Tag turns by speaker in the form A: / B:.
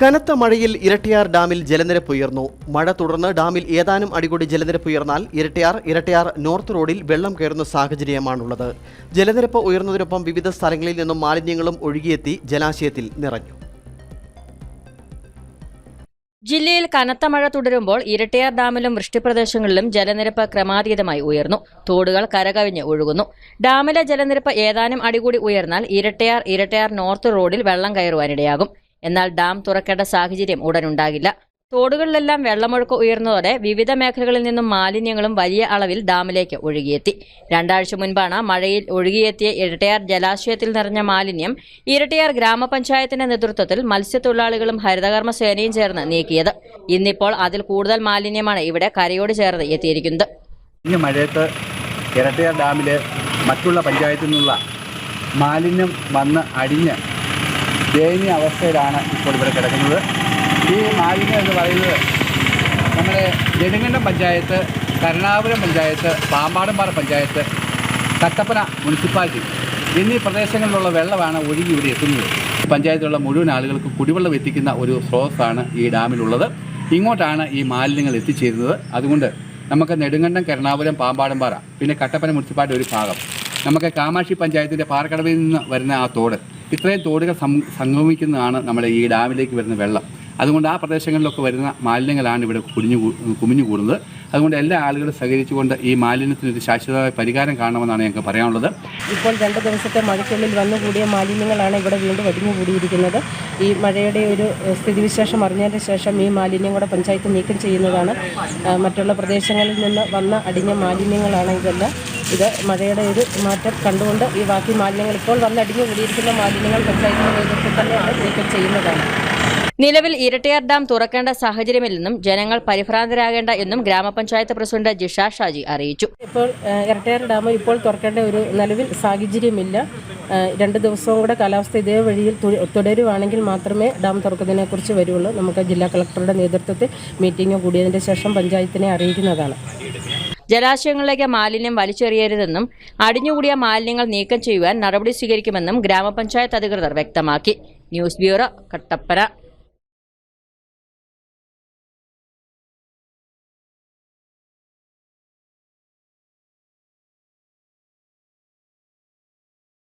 A: കനത്ത മഴയിൽ ഇരട്ടിയാർ ഡാമിൽ ജലനിരപ്പ് ഉയർന്നു. മഴ തുടർന്ന് ഡാമിൽ ഏതാനും അടികൂടി ജലനിരപ്പ് ഉയർന്നാൽ ഇരട്ടിയാർ ഇരട്ടിയാർ നോർത്ത് റോഡിൽ വെള്ളം കയറുന്ന സാഹചര്യമാണുള്ളത്. ജലനിരപ്പ് ഉയർന്നതിനൊപ്പം വിവിധ സ്ഥലങ്ങളിൽ നിന്നും മാലിന്യങ്ങളും ഒഴുകിയെത്തി ജലാശയത്തിൽ നിറഞ്ഞു.
B: ജില്ലയിൽ കനത്ത മഴ തുടരുമ്പോൾ ഇരട്ടിയാർ ഡാമിലും വൃഷ്ടിപ്രദേശങ്ങളിലും ജലനിരപ്പ് ക്രമാതീതമായി ഉയർന്നു. തോടുകൾ കരകവിഞ്ഞ് ഒഴുകുന്നു. ഡാമിലെ ജലനിരപ്പ് ഏതാനും അടികൂടി ഉയർന്നാൽ ഇരട്ടയാർ ഇരട്ടയാർ നോർത്ത് റോഡിൽ വെള്ളം കയറുവാനിടയാകും. എന്നാൽ ഡാം തുറക്കേണ്ട സാഹചര്യം ഉടനുണ്ടാകില്ല. തോടുകളിലെല്ലാം വെള്ളമൊഴുക്ക് ഉയർന്നതോടെ വിവിധ മേഖലകളിൽ നിന്നും മാലിന്യങ്ങളും വലിയ അളവിൽ ഡാമിലേക്ക് ഒഴുകിയെത്തി. രണ്ടാഴ്ച മുൻപാണ് മഴയിൽ ഒഴുകിയെത്തിയ ഇരട്ടയാർ ജലാശയത്തിൽ നിറഞ്ഞ മാലിന്യം ഇരട്ടയാർ ഗ്രാമപഞ്ചായത്തിന്റെ നേതൃത്വത്തിൽ മത്സ്യത്തൊഴിലാളികളും ഹരിതകർമ്മ സേനയും ചേർന്ന് നീക്കിയത്. ഇന്നിപ്പോൾ അതിൽ കൂടുതൽ മാലിന്യമാണ് ഇവിടെ കരയോട് ചേർന്ന് എത്തിയിരിക്കുന്നത്.
C: ഈ മഴയത്ത് ഇരട്ടയാർ ഡാമിലെ മറ്റുള്ള പഞ്ചായത്തിൽ നിന്നുള്ള മാലിന്യം വന്ന് അടിഞ്ഞ് ദയനീയ അവസ്ഥയിലാണ് ഇപ്പോൾ ഇവിടെ കിടക്കുന്നത്. ഈ മാലിന്യം എന്ന് പറയുന്നത് നമ്മുടെ നെടുങ്കണ്ടം പഞ്ചായത്ത് കരുണാപുരം പഞ്ചായത്ത് പാമ്പാടുംപാറ പഞ്ചായത്ത് കട്ടപ്പന മുനിസിപ്പാലിറ്റി എന്നീ പ്രദേശങ്ങളിലുള്ള വെള്ളമാണ് ഒഴുകി ഇവിടെ എത്തുന്നത്. പഞ്ചായത്തിലുള്ള മുഴുവൻ ആളുകൾക്ക് കുടിവെള്ളം എത്തിക്കുന്ന ഒരു സ്രോതസ്സാണ് ഈ ഡാമിലുള്ളത്. ഇങ്ങോട്ടാണ് ഈ മാലിന്യങ്ങൾ എത്തിച്ചേരുന്നത്. അതുകൊണ്ട് നമുക്ക് നെടുങ്കണ്ടം കരുണാപുരം പാമ്പാടുംപാറ പിന്നെ കട്ടപ്പന മുനിസിപ്പാലിറ്റി ഒരു ഭാഗം. നമുക്ക് കാമാക്ഷി പഞ്ചായത്തിന്റെ പാറക്കടവിൽ നിന്ന് വരുന്ന ആ തോട് ഇത്രയും തോടുകൾ സംഗമിക്കുന്നതാണ് നമ്മുടെ ഈ ഡാമിലേക്ക് വരുന്ന വെള്ളം. അതുകൊണ്ട് ആ പ്രദേശങ്ങളിലൊക്കെ വരുന്ന മാലിന്യങ്ങളാണ് ഇവിടെ കുടിഞ്ഞു കുമിഞ്ഞു കൂടുന്നത്. അതുകൊണ്ട് എല്ലാ ആളുകളും സഹകരിച്ചുകൊണ്ട് ഈ മാലിന്യത്തിനൊരു ശാശ്വതമായ പരിഹാരം കാണണമെന്നാണ് ഞങ്ങൾക്ക് പറയാനുള്ളത്.
D: ഇപ്പോൾ രണ്ട് ദിവസത്തെ മഴയ്ക്കുള്ളിൽ വന്നുകൂടിയ മാലിന്യങ്ങളാണ് ഇവിടെ വീണ്ടും അടിഞ്ഞുകൂടിയിരിക്കുന്നത് ഈ മഴയുടെ ഒരു സ്ഥിതിവിശേഷം അറിഞ്ഞതിന് ശേഷം ഈ മാലിന്യം കൂടെ പഞ്ചായത്ത് നീക്കം ചെയ്യുന്നതാണ്. മറ്റുള്ള പ്രദേശങ്ങളിൽ നിന്ന് വന്ന അടിഞ്ഞ മാലിന്യങ്ങളാണ് ഇതെല്ലാം. ഇത് മഴയുടെ ഒരു മാറ്റം കണ്ടുകൊണ്ട് ഈ ബാക്കി മാലിന്യങ്ങൾ ഇപ്പോൾ വന്നടിഞ്ഞു കൂടിയിരിക്കുന്ന മാലിന്യങ്ങൾ നേതൃത്വത്തിൽ നീക്കം ചെയ്യുന്നതാണ്.
B: നിലവിൽ ഇരട്ടിയാർ ഡാം തുറക്കേണ്ട സാഹചര്യമില്ലെന്നും ജനങ്ങൾ പരിഭ്രാന്തരാകേണ്ട എന്നും ഗ്രാമപഞ്ചായത്ത് പ്രസിഡന്റ് ജിഷ ഷാജി അറിയിച്ചു.
D: ഇപ്പോൾ ഇരട്ടിയാർ ഡാം ഇപ്പോൾ തുറക്കേണ്ട ഒരു നിലവിൽ സാഹചര്യമില്ല. രണ്ട് ദിവസവും കൂടെ കാലാവസ്ഥ ഇതേ വഴിയിൽ തുടരുവാണെങ്കിൽ മാത്രമേ ഡാം തുറക്കുന്നതിനെക്കുറിച്ച് വരുള്ളൂ. നമുക്ക് ജില്ലാ കളക്ടറുടെ നേതൃത്വത്തിൽ മീറ്റിംഗ് കൂടിയതിന്റെ ശേഷം പഞ്ചായത്തിനെ അറിയിക്കുന്നതാണ്.
B: ജലാശയങ്ങളിലേക്ക് മാലിന്യം വലിച്ചെറിയരുതെന്നും അടിഞ്ഞുകൂടിയ മാലിന്യങ്ങൾ നീക്കം ചെയ്യുവാൻ നടപടി സ്വീകരിക്കുമെന്നും ഗ്രാമപഞ്ചായത്ത് അധികൃതർ വ്യക്തമാക്കി. News bureau Kattappana.